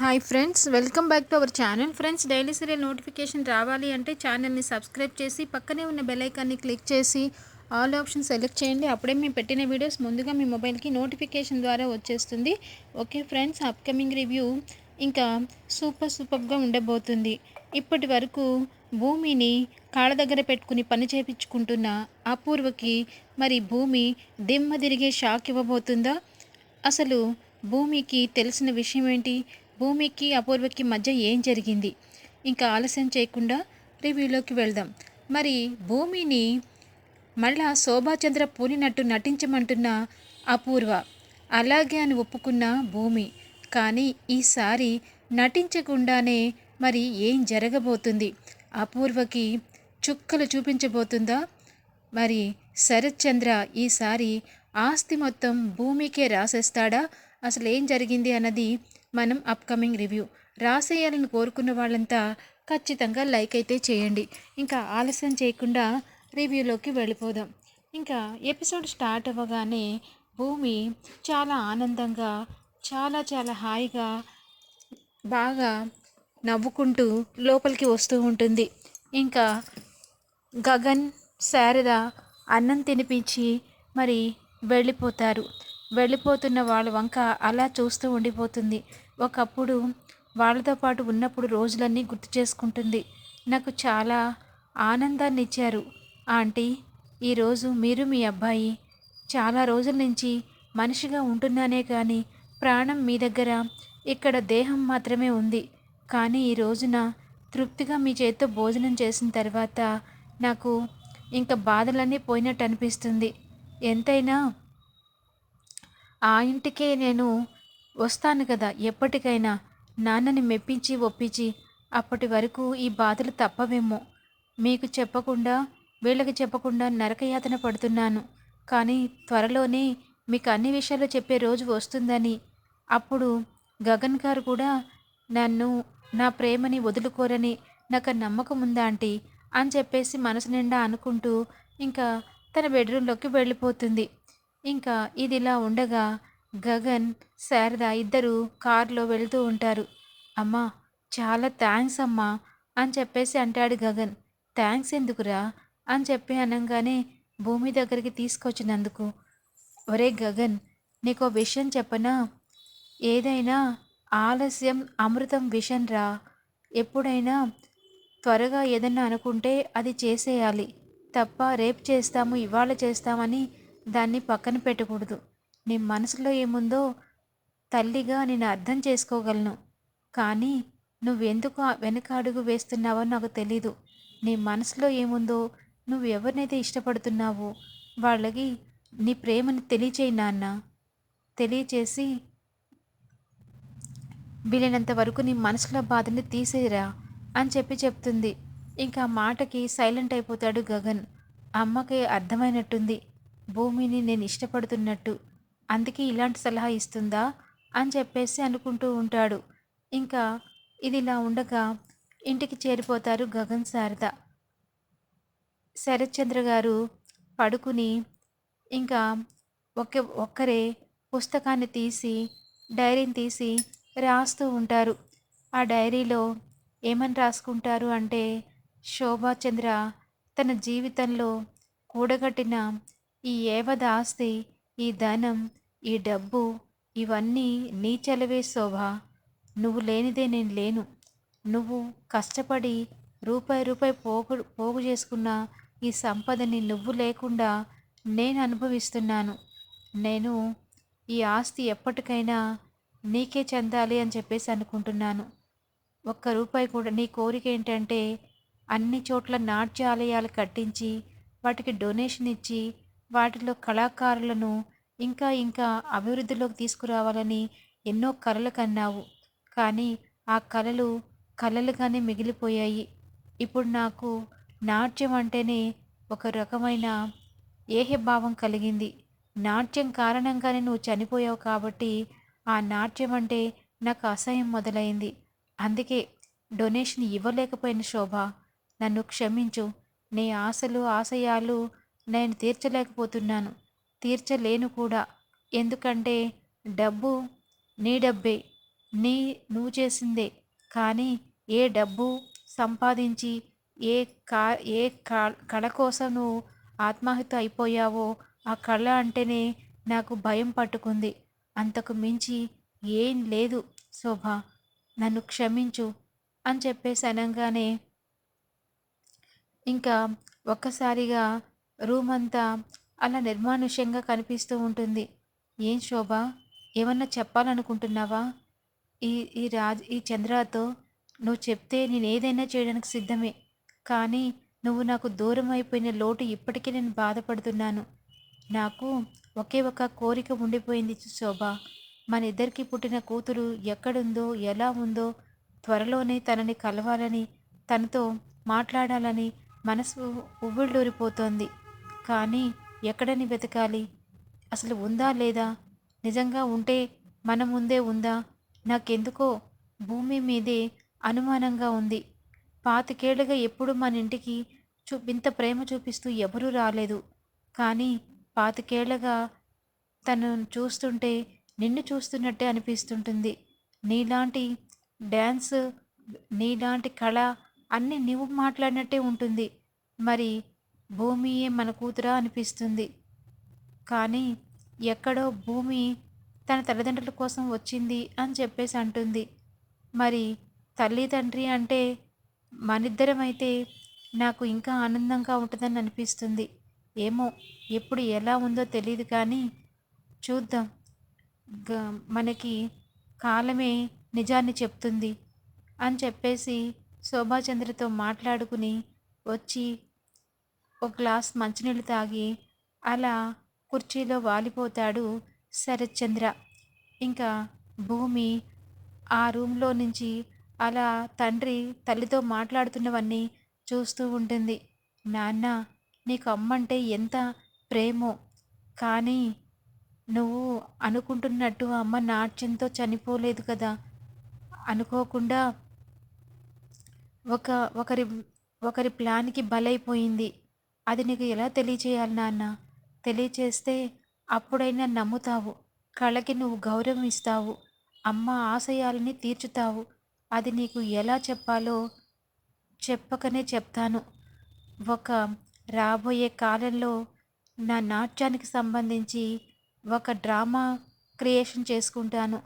Hi friends welcome back to our channel friends daily serial notification రావాలి అంటే ఛానల్ని subscribe చేసి పక్కనే ఉన్న బెల్ ఐకాన్ని క్లిక్ చేసి ఆల్ ఆప్షన్ సెలెక్ట్ చేయండి. అప్పుడే మేము పెట్టిన వీడియోస్ ముందుగా మీ మొబైల్కి నోటిఫికేషన్ ద్వారా వచ్చేస్తుంది. ఓకే ఫ్రెండ్స్ అప్కమింగ్ రివ్యూ ఇంకా సూపర్ సూపర్గా ఉండబోతుంది. ఇప్పటి వరకు భూమిని కాళ్ళ దగ్గర పెట్టుకుని పని చేపించుకుంటున్న అపూర్వకి మరి భూమి దిమ్మ తిరిగే షాక్ ఇవ్వబోతుందా? అసలు భూమికి తెలిసిన విషయం ఏంటి? భూమికి అపూర్వకి మధ్య ఏం జరిగింది? ఇంకా ఆలస్యం చేయకుండా రివ్యూలోకి వెళ్దాం. మరి భూమిని మళ్ళా శోభాచంద్ర పూనినట్టు నటించమంటున్న అపూర్వ. అలాగే అని ఒప్పుకున్న భూమి. కానీ ఈసారి నటించకుండానే మరి ఏం జరగబోతుంది? అపూర్వకి చుక్కలు చూపించబోతుందా? మరి శరత్చంద్ర ఈసారి ఆస్తి మొత్తం భూమికే రాసేస్తాడా? అసలు ఏం జరిగింది అన్నది మనం అప్కమింగ్ రివ్యూ రాసేయాలని కోరుకున్న వాళ్ళంతా ఖచ్చితంగా లైక్ అయితే చేయండి. ఇంకా ఆలస్యం చేయకుండా రివ్యూలోకి వెళ్ళిపోదాం. ఇంకా ఎపిసోడ్ స్టార్ట్ అవ్వగానే భూమి చాలా ఆనందంగా చాలా చాలా హాయిగా బాగా నవ్వుకుంటూ లోపలికి వస్తూ ఉంటుంది. ఇంకా గగన్ శారద అన్నం తినిపించి మరి వెళ్ళిపోతారు. వెళ్ళిపోతున్న వాళ్ళ వంక అలా చూస్తూ ఉండిపోతుంది. ఒకప్పుడు వాళ్ళతో పాటు ఉన్నప్పుడు రోజులన్నీ గుర్తు చేసుకుంటుంది. నాకు చాలా ఆనందాన్ని ఇచ్చారు ఆంటీ ఈరోజు మీరు మీ అబ్బాయి చాలా రోజుల నుంచి మనిషిగా ఉంటున్నానే కానీ ప్రాణం మీ దగ్గర ఇక్కడ దేహం మాత్రమే ఉంది. కానీ ఈ రోజున తృప్తిగా మీ చేతితో భోజనం చేసిన తర్వాత నాకు ఇంకా బాధలన్నీ పోయినట్టు అనిపిస్తుంది ఎంతైనా ఆ ఇంటికే నేను వస్తాను కదా ఎప్పటికైనా. నాన్నని మెప్పించి ఒప్పించి అప్పటి వరకు ఈ బాధలు తప్పవేమో. మీకు చెప్పకుండా వీళ్ళకి చెప్పకుండా నరకయాతన పడుతున్నాను. కానీ త్వరలోనే మీకు అన్ని విషయాలు చెప్పే రోజు వస్తుందని. అప్పుడు గగన్ గారు కూడా నన్ను నా ప్రేమని వదులుకోరని నాకు నమ్మకం ఉందా ఆంటీ? అని చెప్పేసి మనసు నిండా అనుకుంటూ ఇంకా తన బెడ్రూమ్లోకి వెళ్ళిపోతుంది. ఇంకా ఇది ఇలా ఉండగా గగన్ శారద ఇద్దరు కారులో వెళ్తూ ఉంటారు. అమ్మా చాలా థ్యాంక్స్ అమ్మా అని చెప్పేసి అంటాడు గగన్. థ్యాంక్స్ ఎందుకురా? అని చెప్పి అనగానే భూమి దగ్గరికి తీసుకొచ్చినందుకు. ఒరే గగన్ నీకు విషయం చెప్పనా? ఏదైనా ఆలస్యం అమృతం విషన్ రా. ఎప్పుడైనా త్వరగా ఏదన్నా అనుకుంటే అది చేసేయాలి. తప్ప రేపు చేస్తాము ఇవాళ చేస్తామని దాన్ని పక్కన పెట్టకూడదు. నీ మనసులో ఏముందో తల్లిగా నేను అర్థం చేసుకోగలను. కానీ నువ్వెందుకు వెనక అడుగు వేస్తున్నావో నాకు తెలీదు. నీ మనసులో ఏముందో నువ్వు ఎవరినైతే ఇష్టపడుతున్నావో వాళ్ళకి నీ ప్రేమని తెలియచేయి నాన్న. తెలియచేసి వీలైనంత వరకు నీ మనసులో బాధని తీసేరా అని చెప్పి చెప్తుంది. ఇంకా మాటకి సైలెంట్ అయిపోతాడు గగన్. అమ్మకి అర్థమైనట్టుంది. భూమిని నేను ఇష్టపడుతున్నట్టు. అందుకే ఇలాంటి సలహా ఇస్తుందా? అని చెప్పేసి అనుకుంటూ ఉంటాడు. ఇంకా ఇది ఇలా ఉండగా ఇంటికి చేరిపోతారు గగన్ శారద. శరత్చంద్ర గారు పడుకుని ఇంకా ఒక ఒక్కరే పుస్తకాన్ని తీసి డైరీని తీసి రాస్తూ ఉంటారు. ఆ డైరీలో ఏమని రాసుకుంటారు అంటే శోభాచంద్ర తన జీవితంలో కూడగట్టిన ఈ ఏవద ఆస్తి ఈ ధనం ఈ డబ్బు ఇవన్నీ నీ చలవే శోభ. నువ్వు లేనిదే నేను లేను. నువ్వు కష్టపడి రూపాయి రూపాయి పోగు పోగు చేసుకున్న ఈ సంపదని నువ్వు లేకుండా నేను అనుభవిస్తున్నాను. నేను ఈ ఆస్తి ఎప్పటికైనా నీకే చెందాలి అని చెప్పేసి అనుకుంటున్నాను. ఒక్క రూపాయి కూడా నీ కోరిక ఏంటంటే అన్ని చోట్ల నాట్య ఆలయాలు కట్టించి వాటికి డొనేషన్ ఇచ్చి వాటిలో కళాకారులను ఇంకా ఇంకా అభివృద్ధిలోకి తీసుకురావాలని ఎన్నో కలలు కన్నావు. కానీ ఆ కళలు కలలుగానే మిగిలిపోయాయి. ఇప్పుడు నాకు నాట్యం అంటేనే ఒక రకమైన ఏహభావం కలిగింది. నాట్యం కారణంగానే నువ్వు చనిపోయావు కాబట్టి ఆ నాట్యం అంటే నాకు అసహ్యం మొదలైంది. అందుకే డొనేషన్ ఇవ్వలేకపోయిన శోభ. నన్ను క్షమించు. నీ ఆశలు ఆశయాలు నేను తీర్చలేకపోతున్నాను. తీర్చలేను కూడా. ఎందుకంటే డబ్బు నీ డబ్బే. నీ నువ్వు చేసిందే. కానీ ఏ డబ్బు సంపాదించి ఏ కా ఏ కళ కోసం నువ్వు ఆత్మహత్య అయిపోయావో ఆ కళ అంటేనే నాకు భయం పట్టుకుంది. అంతకు మించి ఏం లేదు శోభ. నన్ను క్షమించు అని చెప్పేసి అనగానే ఇంకా ఒక్కసారిగా రూమ్ అంతా అలా నిర్మానుష్యంగా కనిపిస్తూ ఉంటుంది. ఏం శోభ? ఏమన్నా చెప్పాలనుకుంటున్నావా? ఈ ఈ రాజ్ ఈ చంద్రతో నువ్వు చెప్తే నేను ఏదైనా చేయడానికి సిద్ధమే. కానీ నువ్వు నాకు దూరం అయిపోయిన లోటు ఇప్పటికీ నేను బాధపడుతున్నాను. నాకు ఒకే ఒక కోరిక ఉండిపోయింది శోభ. మన ఇద్దరికి పుట్టిన కూతురు ఎక్కడుందో ఎలా ఉందో త్వరలోనే తనని కలవాలని తనతో మాట్లాడాలని మనసు ఉవ్విళ్ళూరిపోతోంది. కానీ ఎక్కడని వెతకాలి? అసలు ఉందా లేదా? నిజంగా ఉంటే మన ముందే ఉందా? నాకెందుకో భూమి మీదే అనుమానంగా ఉంది. పాతికేళ్ళుగా ఎప్పుడు మన ఇంటికి చూ ఇంత ప్రేమ చూపిస్తూ ఎవరూ రాలేదు. కానీ పాతికేళ్ళుగా తను చూస్తుంటే నిన్ను చూస్తున్నట్టే అనిపిస్తుంటుంది. నీలాంటి డ్యాన్స్ నీలాంటి కళ అన్నీ నువ్వు మాట్లాడినట్టే ఉంటుంది. మరి భూమియే మన కూతురా అనిపిస్తుంది. కానీ ఎక్కడో భూమి తన తల్లిదండ్రుల కోసం వచ్చింది అని చెప్పేసి అంటుంది. మరి తల్లి తండ్రి అంటే మనిద్దరమైతే అయితే నాకు ఇంకా ఆనందంగా ఉంటుందని అనిపిస్తుంది. ఏమో ఎప్పుడు ఎలా ఉందో తెలియదు కానీ చూద్దాం. మనకి కాలమే నిజాన్ని చెప్తుంది అని చెప్పేసి శోభాచంద్రతో మాట్లాడుకుని వచ్చి ఒక గ్లాస్ మంచినీళ్ళు తాగి అలా కుర్చీలో వాలిపోతాడు శరత్చంద్ర. ఇంకా భూమి ఆ రూమ్లో నుంచి అలా తండ్రి తల్లితో మాట్లాడుతున్నవన్నీ చూస్తూ ఉంటుంది. నాన్న నీకు అమ్మంటే ఎంత ప్రేమో. కానీ నువ్వు అనుకుంటున్నట్టు అమ్మ నాట్యంతో చనిపోలేదు కదా. అనుకోకుండా ఒక ఒకరి ఒకరి ప్లాన్కి బలైపోయింది. అది నీకు ఎలా తెలియచేయాలి నాన్న? తెలియచేస్తే అప్పుడైనా నమ్ముతావు. కళకి నువ్వు గౌరవం ఇస్తావు. అమ్మ ఆశయాలని తీర్చుతావు. అది నీకు ఎలా చెప్పాలో చెప్పకనే చెప్తాను. ఒక రాబోయే కాలంలో నా నాట్యానికి సంబంధించి ఒక డ్రామా క్రియేషన్ చేసుకుంటాను.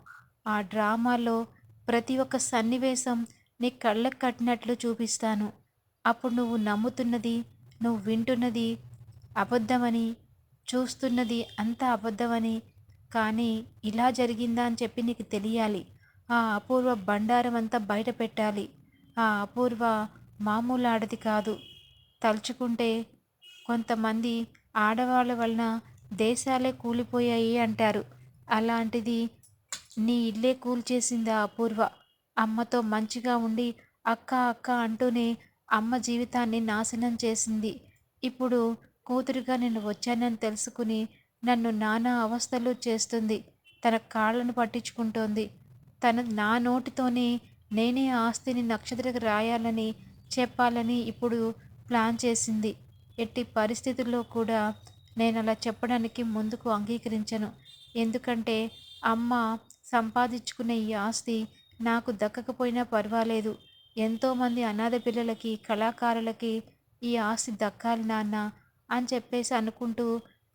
ఆ డ్రామాలో ప్రతి ఒక్క సన్నివేశం నీ కళ్ళకు కట్టినట్లు చూపిస్తాను. అప్పుడు నువ్వు నమ్ముతున్నది నువ్వు వింటున్నది అబద్ధమని చూస్తున్నది అంత అబద్ధమని కానీ ఇలా జరిగిందా అని చెప్పి నీకు తెలియాలి. ఆ అపూర్వ బండారం అంతా బయట పెట్టాలి. ఆ అపూర్వ మామూలు ఆడది కాదు. తలుచుకుంటే కొంతమంది ఆడవాళ్ళ వలన దేశాలే కూలిపోయాయి అంటారు. అలాంటిది నీ ఇల్లే కూల్చేసిందా అపూర్వ. అమ్మతో మంచిగా ఉండి అక్క అక్క అంటూనే అమ్మ జీవితాన్ని నాశనం చేసింది. ఇప్పుడు కూతురుగా నేను వచ్చానని తెలుసుకుని నన్ను నానా అవస్థలు చేస్తుంది. తన కాళ్ళను పట్టించుకుంటోంది. తన నా నోటితోనే నేనే ఆస్తిని నక్షత్రకు రాయాలని చెప్పాలని ఇప్పుడు ప్లాన్ చేసింది. ఎట్టి పరిస్థితుల్లో కూడా నేను అలా చెప్పడానికి ముందుకు అంగీకరించను. ఎందుకంటే అమ్మ సంపాదించుకునే ఈ ఆస్తి నాకు దక్కకపోయినా పర్వాలేదు. ఎంతోమంది అనాథ పిల్లలకి కళాకారులకి ఈ ఆస్తి దక్కాలి నాన్న అని చెప్పేసి అనుకుంటూ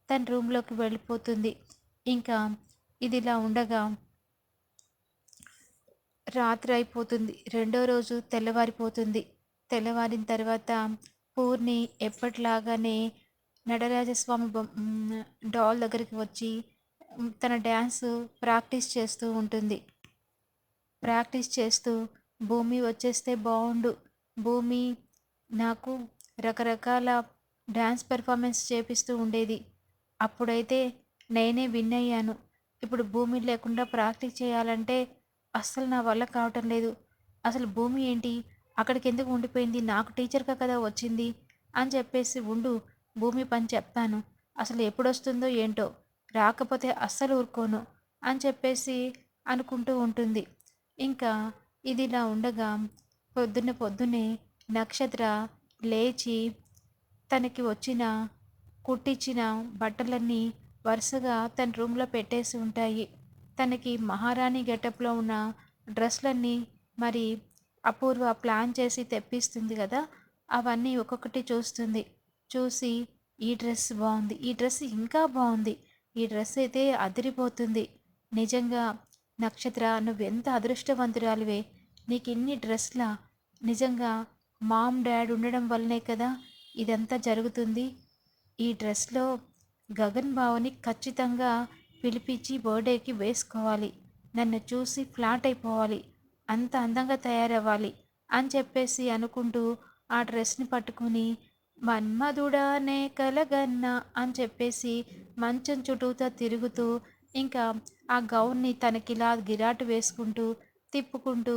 తన రూమ్లోకి వెళ్ళిపోతుంది. ఇంకా ఇదిలా ఉండగా రాత్రి అయిపోతుంది. రెండో రోజు తెల్లవారిపోతుంది. తెల్లవారిన తర్వాత పూర్ణి ఎప్పటిలాగానే నడరాజస్వామి డాల్ దగ్గరికి వచ్చి తన డ్యాన్స్ ప్రాక్టీస్ చేస్తూ ఉంటుంది. ప్రాక్టీస్ చేస్తూ భూమి వచ్చేస్తే బాగుండు భూమి నాకు రకరకాల డ్యాన్స్ పెర్ఫార్మెన్స్ చేపిస్తూ ఉండేది. అప్పుడైతే నేనే విన్ అయ్యాను. ఇప్పుడు భూమి లేకుండా ప్రాక్టీస్ చేయాలంటే అస్సలు నా వల్ల కావటం లేదు. అసలు భూమి ఏంటి? అక్కడికి ఎందుకు ఉండిపోయింది? నాకు టీచర్గా కదా వచ్చింది? అని చెప్పేసి ఉండు భూమి పని చెప్తాను. అసలు ఎప్పుడు వస్తుందో ఏంటో? రాకపోతే అస్సలు ఊరుకోను అని చెప్పేసి అనుకుంటూ ఉంటుంది. ఇంకా ఇదిలా ఉండగా పొద్దున్న పొద్దున్నే నక్షత్ర లేచి తనకి వచ్చిన కుట్టించిన బట్టలన్నీ వరుసగా తన రూమ్లో పెట్టేసి ఉంటాయి. తనకి మహారాణి గెటప్లో ఉన్న డ్రెస్లన్నీ మరి అపూర్వ ప్లాన్ చేసి తెప్పిస్తుంది కదా అవన్నీ ఒక్కొక్కటి చూస్తుంది. చూసి ఈ డ్రెస్ బాగుంది ఈ డ్రెస్ ఇంకా బాగుంది ఈ డ్రెస్ అయితే అదిరిపోతుంది. నిజంగా నక్షత్ర నువ్వెంత అదృష్టవంతురాలివే? నీకు ఇన్ని డ్రెస్ల నిజంగా మామ్ డాడ్ ఉండడం వల్లనే కదా ఇదంతా జరుగుతుంది? ఈ డ్రెస్లో గగన్ బావని ఖచ్చితంగా పిలిపించి బర్త్డేకి వేసుకోవాలి. నన్ను చూసి ఫ్లాట్ అయిపోవాలి. అంత అందంగా తయారవ్వాలి అని చెప్పేసి అనుకుంటూ ఆ డ్రెస్ని పట్టుకుని మన్మధుడానే కలగన్నా అని చెప్పేసి మంచం చుట్టూతో తిరుగుతూ ఇంకా ఆ గౌన్ని తనకిలా గిరాటు వేసుకుంటూ తిప్పుకుంటూ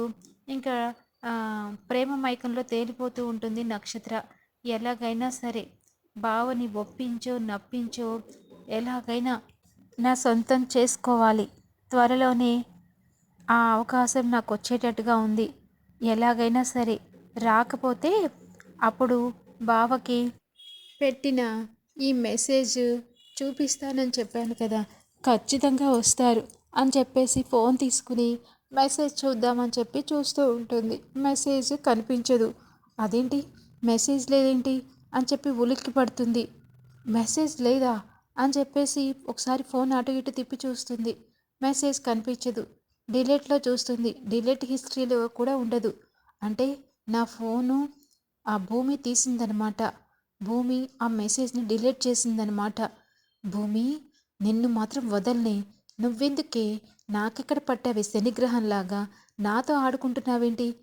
ఇంకా ప్రేమ మైకంలో తేలిపోతూ ఉంటుంది నక్షత్ర. ఎలాగైనా సరే బావని ఒప్పించో నప్పించో ఎలాగైనా నా సొంతం చేసుకోవాలి. త్వరలోనే ఆ అవకాశం నాకు వచ్చేటట్టుగా ఉంది. ఎలాగైనా సరే రాకపోతే అప్పుడు బావకి పెట్టిన ఈ మెసేజ్ చూపిస్తానని చెప్పాను కదా. ఖచ్చితంగా వస్తారు అని చెప్పేసి ఫోన్ తీసుకుని మెసేజ్ చూద్దామని చెప్పి చూస్తూ ఉంటుంది. మెసేజ్ కనిపించదు. అదేంటి? మెసేజ్ లేదేంటి? అని చెప్పి ఉలిక్కి పడుతుంది. మెసేజ్ లేదా? అని చెప్పేసి ఒకసారి ఫోన్ అటు ఇటు తిప్పి చూస్తుంది. మెసేజ్ కనిపించదు. డిలీట్లో చూస్తుంది. డిలీట్ హిస్టరీలో కూడా ఉండదు. అంటే నా ఫోను ఆ భూమి తీసిందనమాట. భూమి ఆ మెసేజ్ని డిలీట్ చేసిందనమాట. భూమి నిన్ను మాత్రం వదల్ని. నువ్వెందుకే? నాకెక్కడ పట్టావి శనిగ్రహంలాగా? నాతో ఆడుకుంటున్నావేంటి?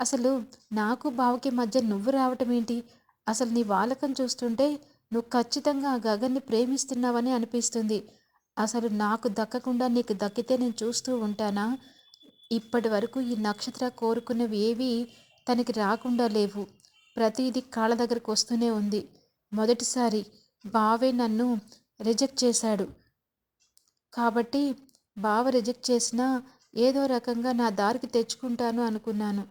అసలు నాకు బావకి మధ్య నువ్వు రావటం ఏంటి అసలు నీ వాలకం చూస్తుంటే నువ్వు ఖచ్చితంగా ఆ గగన్ని ప్రేమిస్తున్నావని అనిపిస్తుంది. అసలు నాకు దక్కకుండా నీకు దక్కితే నేను చూస్తూ ఉంటానా? ఇప్పటి వరకు ఈ నక్షత్ర కోరుకున్నవి ఏవి తనకి రాకుండా లేవు. ప్రతిదీ కాళ్ళ దగ్గరకు వస్తూనే ఉంది. మొదటిసారి బావే నన్ను రిజెక్ట్ చేశాడు. కాబట్టి బావ రిజెక్ట్ చేసినా ఏదో రకంగా నా దారికి తెచ్చుకుంటాను అనుకున్నాను.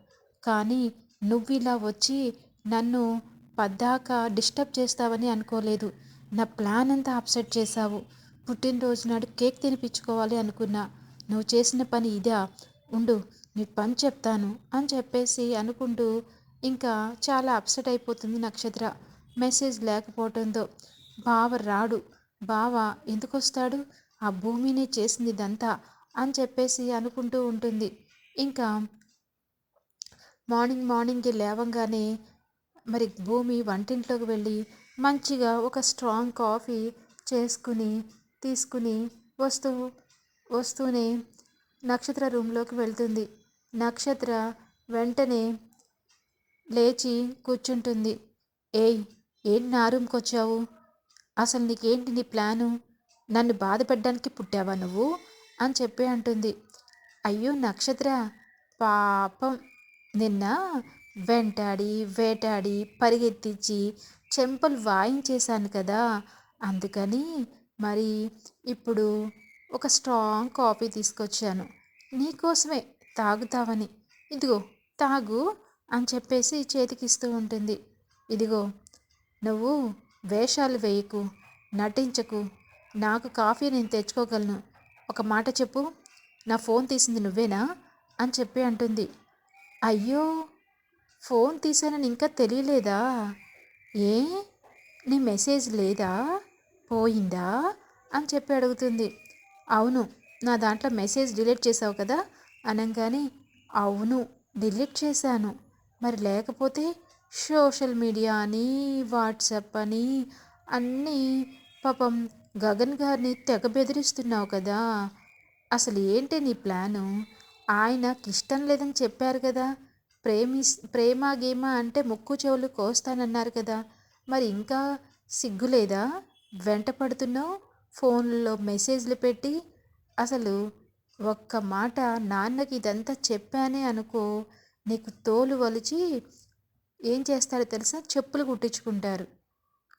కానీ నువ్వు ఇలా వచ్చి నన్ను పద్దాక డిస్టర్బ్ చేస్తావని అనుకోలేదు. నా ప్లాన్ అంతా అప్సెట్ చేశావు. పుట్టినరోజు నాడు కేక్ తినిపించుకోవాలి అనుకున్నా. నువ్వు చేసిన పని ఇదా? ఉండు నీ పని చెప్తాను అని చెప్పేసి అనుకుంటూ ఇంకా చాలా అప్సెట్ అయిపోతుంది నక్షత్ర. మెసేజ్ లేకపోవటంతో బావ రాడు. బావ ఎందుకు వస్తాడు ఆ భూమిని చేసింది ఇదంతా అని చెప్పేసి అనుకుంటూ ఉంటుంది. ఇంకా మార్నింగ్ మార్నింగ్కి లేవంగానే మరి భూమి వంటింట్లోకి వెళ్ళి మంచిగా ఒక స్ట్రాంగ్ కాఫీ చేసుకుని తీసుకుని వస్తూ వస్తూనే నక్షత్ర రూమ్లోకి వెళ్తుంది. నక్షత్ర వెంటనే లేచి కూర్చుంటుంది. ఏయ్ ఏం నా రూమ్కి వచ్చావు అసలు నీకేంటి నీ ప్లాను? నన్ను బాధపడ్డానికి పుట్టావా నువ్వు? అని చెప్పి అంటుంది. అయ్యో నక్షత్ర పాపం. నిన్న వెంటాడి వేటాడి పరిగెత్తించి చెంపలు వాయించేశాను కదా. అందుకని మరి ఇప్పుడు ఒక స్ట్రాంగ్ కాఫీ తీసుకొచ్చాను. నీకోసమే తాగుతావని. ఇదిగో తాగు అని చెప్పేసి చేతికిస్తూ ఉంటుంది. ఇదిగో నువ్వు వేషాలు వేయకు నటించకు నాకు కాఫీ నేను తెచ్చుకోగలను. ఒక మాట చెప్పు. నా ఫోన్ తీసింది నువ్వేనా? అని చెప్పి అంటుంది. అయ్యో ఫోన్ తీసానని ఇంకా తెలియలేదా? ఏ? నీ మెసేజ్ లేదా? పోయిందా? అని చెప్పి అడుగుతుంది. అవును నా దాంట్లో మెసేజ్ డిలీట్ చేసావు కదా? అనగానే అవును డిలీట్ చేశాను. మరి లేకపోతే సోషల్ మీడియా అని వాట్సాప్ అని అన్నీ పాపం గగన్ గారిని తెగ బెదిరిస్తున్నావు కదా. అసలు ఏంటి నీ ప్లాను? ఆయనకి ఇష్టం లేదని చెప్పారు కదా. ప్రేమి ప్రేమ గేమ అంటే ముక్కు చెవులు కోస్తానన్నారు కదా. మరి ఇంకా సిగ్గులేదా వెంట పడుతున్నావు? ఫోన్లో మెసేజ్లు పెట్టి? అసలు ఒక్క మాట నాన్నకి ఇదంతా చెప్పానే అనుకో. నీకు తోలు వలిచి ఏం చేస్తారో తెలుసా? చెప్పులు కుట్టించుకుంటారు.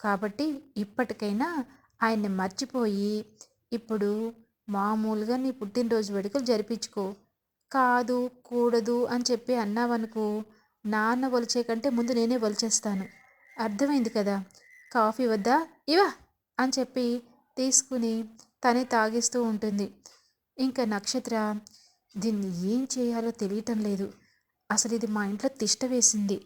కాబట్టి ఇప్పటికైనా ఆయన్ని మర్చిపోయి ఇప్పుడు మామూలుగా నీ పుట్టినరోజు వేడుకలు జరిపించుకో. కాదు కూడదు అని చెప్పి అన్నావనుకో నాన్న వలిచే కంటే ముందు నేనే వలిచేస్తాను. అర్థమైంది కదా? కాఫీ వద్దా? ఇవా అని చెప్పి తీసుకుని తనే తాగిస్తూ ఉంటుంది. ఇంకా నక్షత్ర దీన్ని ఏం చేయాలో తెలియటం లేదు. అసలు ఇది మా ఇంట్లో తిష్ట వేసింది.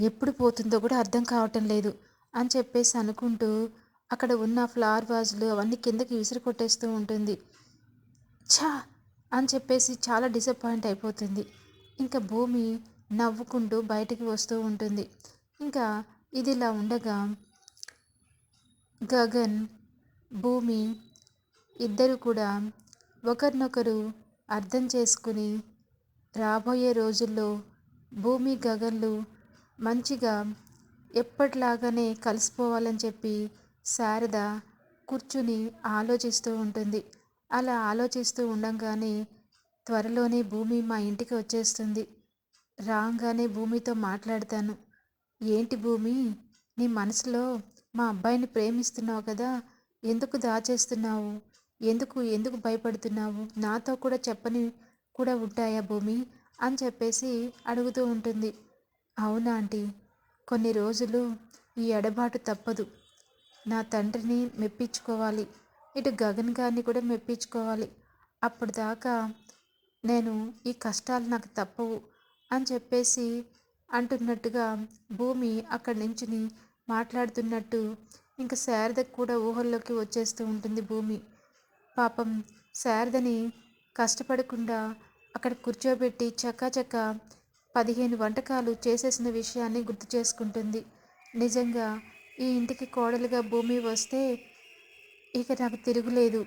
ఎప్పుడు పోతుందో కూడా అర్థం కావటం లేదు అని చెప్పేసి అనుకుంటూ అక్కడ ఉన్న ఫ్లవర్ వాజులు అవన్నీ కిందకి విసిరి కొట్టేస్తూ ఉంటుంది. ఛా! అని చెప్పేసి చాలా డిసప్పాయింట్ అయిపోతుంది. ఇంకా భూమి నవ్వుకుంటూ బయటికి వస్తూ ఉంటుంది. ఇంకా ఇదిలా ఉండగా గగన్ భూమి ఇద్దరు కూడా ఒకరినొకరు అర్థం చేసుకుని రాబోయే రోజుల్లో భూమి గగన్లు మంచిగా ఎప్పటిలాగానే కలిసిపోవాలని చెప్పి శారద కూర్చుని ఆలోచిస్తూ ఉంటుంది. అలా ఆలోచిస్తూ ఉండంగానే త్వరలోనే భూమి మా ఇంటికి వచ్చేస్తుంది. రాగానే భూమితో మాట్లాడతాను. ఏంటి భూమి? నీ మనసులో మా అబ్బాయిని ప్రేమిస్తున్నావు కదా? ఎందుకు దాచేస్తున్నావు? ఎందుకు ఎందుకు భయపడుతున్నావు? నాతో కూడా చెప్పని కూడా ఉంటాయా భూమి? అని చెప్పేసి అడుగుతూ ఉంటుంది. అవునా ఆంటీ? కొన్ని రోజులు ఈ ఎడబాటు తప్పదు. నా తండ్రిని మెప్పించుకోవాలి. ఇటు గగన్ గారిని కూడా మెప్పించుకోవాలి. అప్పుడు దాకా నేను ఈ కష్టాలు నాకు తప్పవు అని చెప్పేసి అంటున్నట్టుగా భూమి అక్కడి నుంచి మాట్లాడుతున్నట్టు ఇంకా శారదకు కూడా ఊహల్లోకి వచ్చేస్తూ ఉంటుంది భూమి. పాపం శారదని కష్టపడకుండా అక్కడ కూర్చోబెట్టి చక్కాచక్క పదిహేను వంటకాలు చేసేసిన విషయాన్ని గుర్తు చేసుకుంటుంది. నిజంగా ఈ ఇంటికి కోడలుగా భూమి వస్తే ఇక నాకు తిరుగులేదు.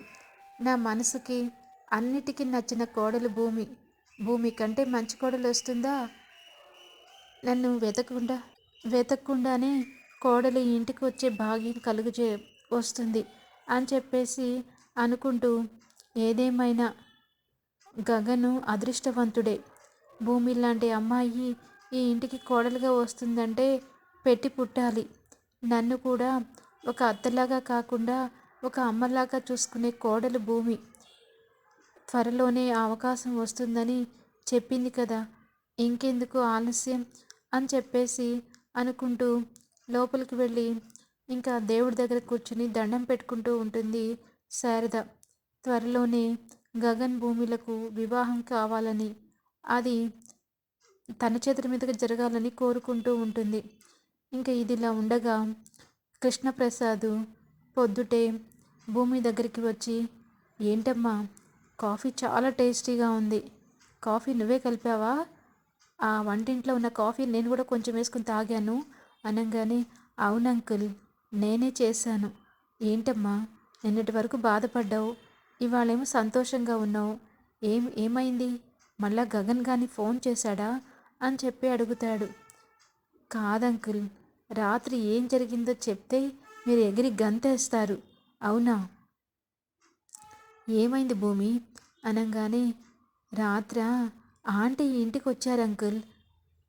నా మనసుకి అన్నిటికీ నచ్చిన కోడలు భూమి. భూమి కంటే మంచి కోడలు వస్తుందా? నన్ను వెతకుండా వెతకకుండానే కోడలు ఇంటికి వచ్చే భాగ్యం కలుగుచే వస్తుంది అని చెప్పేసి అనుకుంటూ ఏదేమైనా గగను అదృష్టవంతుడే. భూమి లాంటి అమ్మాయి ఈ ఇంటికి కోడలుగా వస్తుందంటే పెట్టి పుట్టాలి. నన్ను కూడా ఒక అత్తలాగా కాకుండా ఒక అమ్మలాగా చూసుకునే కోడలు భూమి. త్వరలోనే అవకాశం వస్తుందని చెప్పింది కదా. ఇంకెందుకు ఆలస్యం? అని చెప్పేసి అనుకుంటూ లోపలికి వెళ్ళి ఇంకా దేవుడి దగ్గర కూర్చుని దండం పెట్టుకుంటూ ఉంటుంది శారద. త్వరలోనే గగన్ భూమిలకు వివాహం కావాలని అది తన చేతుల మీదకి జరగాలని కోరుకుంటూ ఉంటుంది. ఇంకా ఇదిలా ఉండగా కృష్ణప్రసాద్ పొద్దుటే భూమి దగ్గరికి వచ్చి ఏంటమ్మా కాఫీ చాలా టేస్టీగా ఉంది. కాఫీ నువ్వే కలిపావా? ఆ వంటింట్లో ఉన్న కాఫీ నేను కూడా కొంచెం వేసుకుని తాగాను అనగానే అవును అంకుల్ నేనే చేశాను. ఏంటమ్మా నిన్నటి వరకు బాధపడ్డావు. ఇవాళేమో సంతోషంగా ఉన్నావు. ఏం ఏమైంది? మళ్ళా గగన్ గాని ఫోన్ చేశాడా? అని చెప్పి అడుగుతాడు. కాదంకుల్ రాత్రి ఏం జరిగిందో చెప్తే మీరు ఎగిరి గంతేస్తారు. అవునా? ఏమైంది భూమి? అనగానే రాత్ర? ఆంటీ ఇంటికి వచ్చారు అంకుల్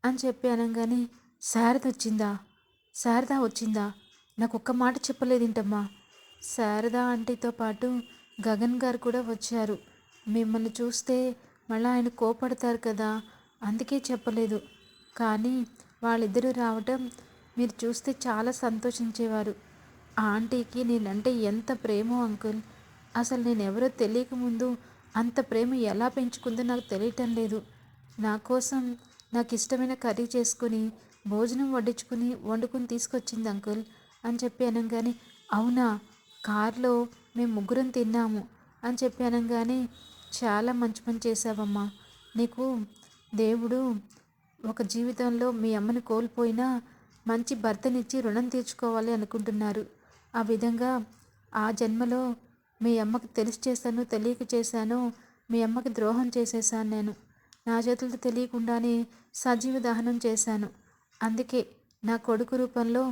అని చెప్పి అనగానే శారద వచ్చిందా? శారద వచ్చిందా? నాకు ఒక్క మాట చెప్పలేదేంటమ్మా. శారద ఆంటీతో పాటు గగన్ గారు కూడా వచ్చారు. మిమ్మల్ని చూస్తే మళ్ళీ ఆయన కోపడతారు కదా అందుకే చెప్పలేదు. కానీ వాళ్ళిద్దరూ రావటం మీరు చూస్తే చాలా సంతోషించేవారు. ఆ ఆంటీకి నేనంటే ఎంత ప్రేమో అంకుల్. అసలు నేను ఎవరో తెలియకముందు అంత ప్రేమ ఎలా పెంచుకుందో నాకు తెలియటం లేదు. నా కోసం నాకు ఇష్టమైన కర్రీ చేసుకుని భోజనం వడ్డించుకుని వండుకుని తీసుకొచ్చింది అంకుల్ అని చెప్పి అనగానే అవునా? కారులో మేము ముగ్గురం తిన్నాము అని చెప్పి అనగానే చాలా మంచి పని చేసావమ్మా నీకు దేవుడు ఒక జీవితంలో మీ అమ్మని కోల్పోయినా మంచి భర్తనిచ్చి రుణం తీర్చుకోవాలి అనుకుంటున్నారు. ఆ విధంగా ఆ జన్మలో మీ అమ్మకి తెలిసి చేశాను తెలియక చేశాను మీ అమ్మకి ద్రోహం చేసేసాను నేను. నా చేతులతో తెలియకుండానే సజీవ దహనం చేశాను. అందుకే నా కొడుకు రూపంలో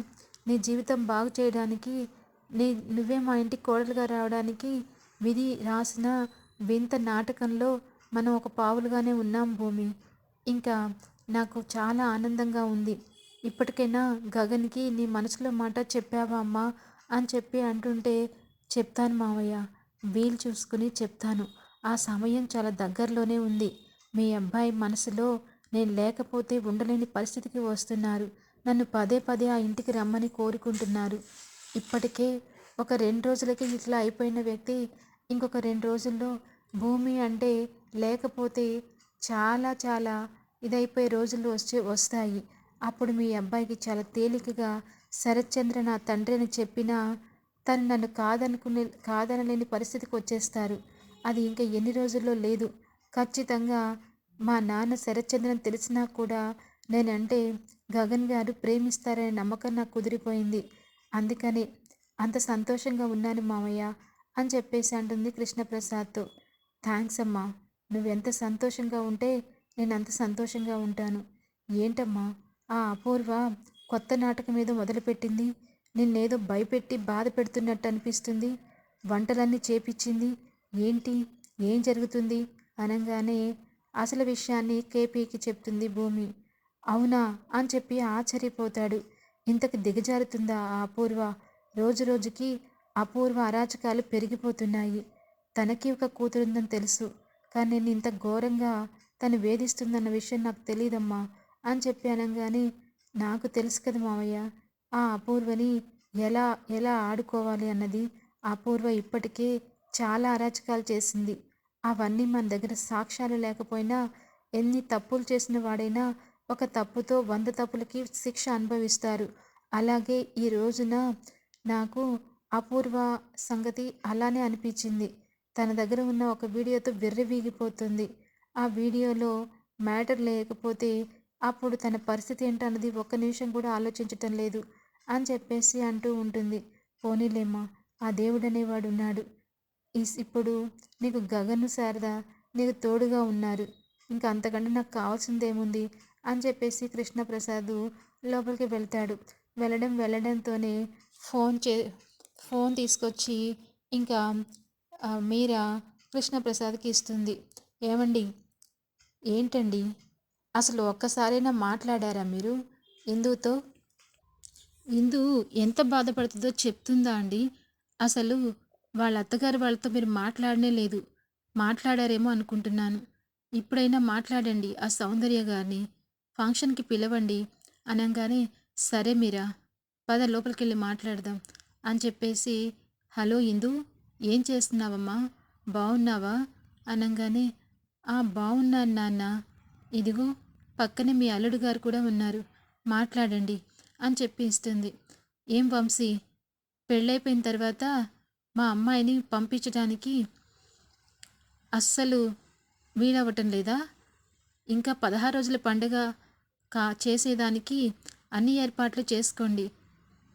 నీ జీవితం బాగు చేయడానికి నీ నువ్వే మా ఇంటికి కోడలుగా రావడానికి విధి రాసిన వింత నాటకంలో మనం ఒక పావులుగానే ఉన్నాం భూమి. ఇంకా నాకు చాలా ఆనందంగా ఉంది. ఇప్పటికైనా గగన్కి నీ మనసులో మాట చెప్పావా అమ్మా? అని చెప్పి అంటుంటే చెప్తాను మావయ్య. వీలు చూసుకుని చెప్తాను. ఆ సమయం చాలా దగ్గరలోనే ఉంది. మీ అబ్బాయి మనసులో నేను లేకపోతే ఉండలేని పరిస్థితికి వస్తున్నారు. నన్ను పదే పదే ఆ ఇంటికి రమ్మని కోరుకుంటున్నారు. ఇప్పటికే ఒక రెండు రోజులకి ఇట్లా అయిపోయిన వ్యక్తి ఇంకొక రెండు రోజుల్లో భూమి అంటే లేకపోతే చాలా చాలా ఇదైపోయే రోజులు వచ్చి వస్తాయి. అప్పుడు మీ అబ్బాయికి చాలా తేలికగా శరత్చంద్ర నా తండ్రి అని చెప్పినా తను నన్ను కాదనుకునే కాదనలేని పరిస్థితికి వచ్చేస్తారు. అది ఇంకా ఎన్ని రోజుల్లో లేదు. ఖచ్చితంగా మా నాన్న శరత్చంద్రని తెలిసినా కూడా నేనంటే గగన్ గారు ప్రేమిస్తారనే నమ్మకం నాకు కుదిరిపోయింది. అందుకని అంత సంతోషంగా ఉన్నాను మామయ్య అని చెప్పేసి అంటుంది కృష్ణప్రసాద్తో. థ్యాంక్స్ అమ్మా నువ్వెంత సంతోషంగా ఉంటే నేను అంత సంతోషంగా ఉంటాను. ఏంటమ్మా? ఆ అపూర్వ కొత్త నాటకం ఏదో మొదలుపెట్టింది. నిన్నేదో భయపెట్టి బాధ పెడుతున్నట్టు అనిపిస్తుంది. వంటలన్నీ చేపించింది. ఏంటి? ఏం జరుగుతుంది? అనగానే అసలు విషయాన్ని కేపీకి చెప్తుంది భూమి. అవునా? అని చెప్పి ఆశ్చర్యపోతాడు. ఇంతకు దిగజారుతుందా ఆ అపూర్వ? రోజు రోజుకి అపూర్వ అరాచకాలు పెరిగిపోతున్నాయి. తనకి ఒక కూతురుందని తెలుసు. కానీ నేను ఇంత ఘోరంగా తను వేధిస్తుందన్న విషయం నాకు తెలియదమ్మా అని చెప్పి అనగానే నాకు తెలుసు కదా మావయ్య ఆ అపూర్వని ఎలా ఎలా ఆడుకోవాలి అన్నది అపూర్వ ఇప్పటికే చాలా అరాచకాలు చేసింది. అవన్నీ మన దగ్గర సాక్ష్యాలు లేకపోయినా ఎన్ని తప్పులు చేసిన వాడైనా ఒక తప్పుతో వంద తప్పులకి శిక్ష అనుభవిస్తారు. అలాగే ఈ రోజున నాకు అపూర్వ సంగతి అలానే అనిపించింది. తన దగ్గర ఉన్న ఒక వీడియోతో విర్రవీగిపోతుంది. ఆ వీడియోలో మ్యాటర్ లేకపోతే అప్పుడు తన పరిస్థితి ఏంటన్నది ఒక్క నిమిషం కూడా ఆలోచించటం లేదు అని చెప్పేసి అంటూ ఉంటుంది. పోనీలేమ్మా ఆ దేవుడు అనేవాడు ఉన్నాడు ఇప్పుడు నీకు గగను శారద నీకు తోడుగా ఉన్నారు. ఇంకా అంతకంటే నాకు కావాల్సిందేముంది అని చెప్పేసి కృష్ణప్రసాద్ లోపలికి వెళ్తాడు. వెళ్ళడం వెళ్ళడంతోనే ఫోన్ చే ఫోన్ తీసుకొచ్చి ఇంకా మీరా కృష్ణప్రసాద్కి ఇస్తుంది. ఏమండి? ఏంటండి? అసలు ఒక్కసారైనా మాట్లాడారా మీరు? ఇందుతో ఇందు ఎంత బాధపడుతుందో చెప్తుందా అండి? అసలు వాళ్ళ అత్తగారు వాళ్ళతో మీరు మాట్లాడనే లేదు. మాట్లాడారేమో అనుకుంటున్నాను. ఇప్పుడైనా మాట్లాడండి ఆ సౌందర్య గారిని. ఫంక్షన్కి పిలవండి అనగానే సరే మీరా పద లోపలికి వెళ్ళి మాట్లాడదాం అని చెప్పేసి హలో ఇందు ఏం చేస్తున్నావమ్మా? బాగున్నావా అనగానే ఆ బాగున్నాను నాన్న. ఇదిగో పక్కనే మీ అల్లుడు గారు కూడా ఉన్నారు. మాట్లాడండి అని చెప్పి ఇస్తుంది ఏం వంశీ? పెళ్ళైపోయిన తర్వాత మా అమ్మాయిని పంపించడానికి అస్సలు వీలవ్వటం లేదా? ఇంకా పదహారు రోజుల పండుగ కా చేసేదానికి అన్ని ఏర్పాట్లు చేసుకోండి.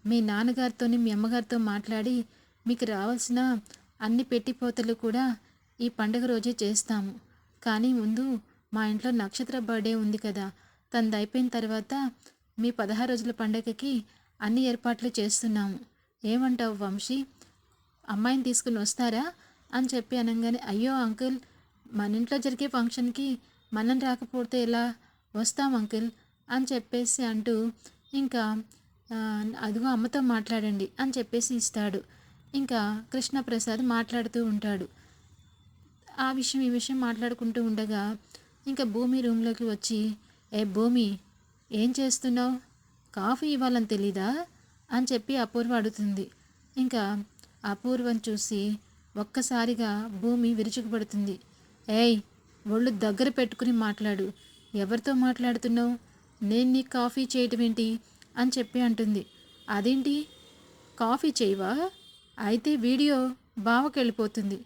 మీ నాన్నగారితో మీ అమ్మగారితో మాట్లాడి మీకు రావాల్సిన అన్ని పెట్టిపోతలు కూడా ఈ పండుగ రోజే చేస్తాము. కానీ ముందు మా ఇంట్లో నక్షత్ర బర్త్డే ఉంది కదా. తనది అయిపోయిన తర్వాత మీ పదహారు రోజుల పండగకి అన్ని ఏర్పాట్లు చేస్తున్నాము. ఏమంటావు వంశీ? అమ్మాయిని తీసుకుని వస్తారా? అని చెప్పి అనగానే అయ్యో అంకుల్ మన ఇంట్లో జరిగే ఫంక్షన్కి మనం రాకపోతే ఎలా? వస్తాం అంకుల్ అని చెప్పేసి అంటూ ఇంకా అదిగో అమ్మతో మాట్లాడండి అని చెప్పేసి ఇస్తాడు. ఇంకా కృష్ణప్రసాద్ మాట్లాడుతూ ఉంటాడు. ఆ విషయం ఈ విషయం మాట్లాడుకుంటూ ఉండగా ఇంకా భూమి రూమ్లోకి వచ్చి ఏ భూమి ఏం చేస్తున్నావు? కాఫీ ఇవ్వాలని తెలీదా? అని చెప్పి అపూర్వ అడుగుతుంది. ఇంకా అపూర్వం చూసి ఒక్కసారిగా భూమి విరుచుకుపడుతుంది. ఏయ్ ఒళ్ళు దగ్గర పెట్టుకుని మాట్లాడు. ఎవరితో మాట్లాడుతున్నావు? నేను నీకు కాఫీ చేయటం ఏంటి? అని చెప్పి అంటుంది. అదేంటి? కాఫీ చేయవా? అయితే వీడియో బావకెళ్ళిపోతుంది.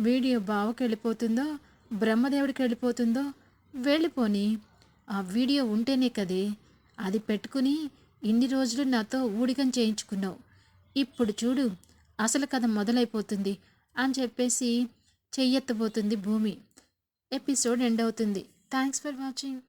వీడియో బావకి వెళ్ళిపోతుందో బ్రహ్మదేవుడికి వెళ్ళిపోతుందో వెళ్ళిపోని. ఆ వీడియో ఉంటేనే కదే. అది పెట్టుకుని ఇన్ని రోజులు నాతో ఊడిగం చేయించుకున్నావు. ఇప్పుడు చూడు అసలు కథ మొదలైపోతుంది అని చెప్పేసి చెయ్యెత్తబోతుంది భూమి. ఎపిసోడ్ ఎండ్ అవుతుంది. Thanks for watching.